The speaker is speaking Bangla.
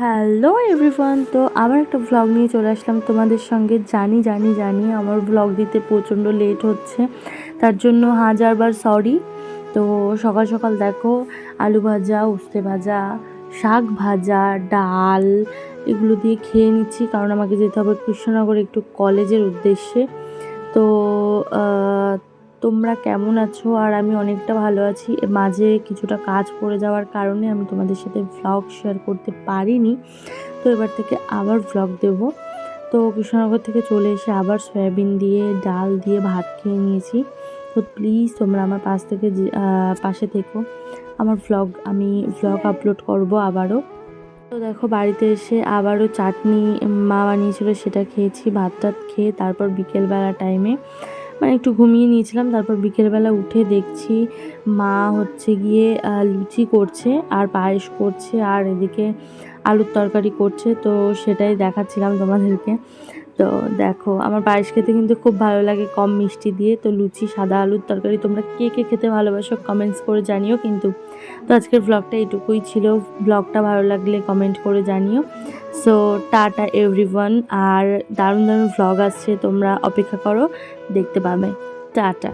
হ্যালো এভরিওয়ান, তো আবার একটা ভ্লগ নিয়ে চলে আসলাম তোমাদের সঙ্গে। জানি জানি জানি আমার ভ্লগ দিতে প্রচণ্ড লেট হচ্ছে, তার জন্য হাজারবার সরি তো সকাল সকাল দেখো, আলু ভাজা, উস্তে ভাজা, শাক ভাজা, ডাল, এগুলো দিয়ে খেয়ে নিচ্ছি, কারণ আমাকে যেতে হবে কৃষ্ণনগর একটু কলেজের উদ্দেশ্যে। তো তোমরা কেমন আছো? আর আমি অনেকটা ভালো আছি। মাঝে কিছুটা কাজ পড়ে যাওয়ার কারণে আমি তোমাদের সাথে ভ্লগ শেয়ার করতে পারিনি। তো এবার থেকে আবার ভ্লগ দেব। তো কৃষ্ণনগর থেকে চলে এসে আবার সয়াবিন দিয়ে, ডাল দিয়ে ভাত খেয়ে নিয়েছি। তো প্লিজ তোমরা আমার পাশ থেকে পাশে থেকো। আমার ভ্লগ আমি ভ্লগ আপলোড করব আবারও। তো দেখো বাড়িতে এসে আবারও চাটনি মা বানিয়েছিল সেটা খেয়েছি, ভাত টাত খেয়ে তারপর বিকেলবেলা টাইমে মানে একটু ঘুমিয়ে নিয়েছিলাম, তারপর বিকেলবেলা উঠে দেখছি মা হচ্ছে গিয়ে লুচি করছে, আর পায়েস করছে, আর এদিকে আলুর তরকারি করছে, তো সেটাই দেখাচ্ছিলাম তোমাদেরকে। তো দেখো, আমার পায়েস খেতে কিন্তু খুব ভালো লাগে কম মিষ্টি দিয়ে। তো লুচি, সাদা আলুর তরকারি তোমরা কে কে খেতে ভালোবাসো কমেন্টস করে জানিও কিন্তু। তো আজকের ব্লগটা এইটুকুই ছিল। ব্লগটা ভালো লাগলে কমেন্ট করে জানিও। সো টাটা এভরিওয়ান আর দারুণ দারুণ ব্লগ আসছে, তোমরা অপেক্ষা করো, দেখতে পাবে। টাটা।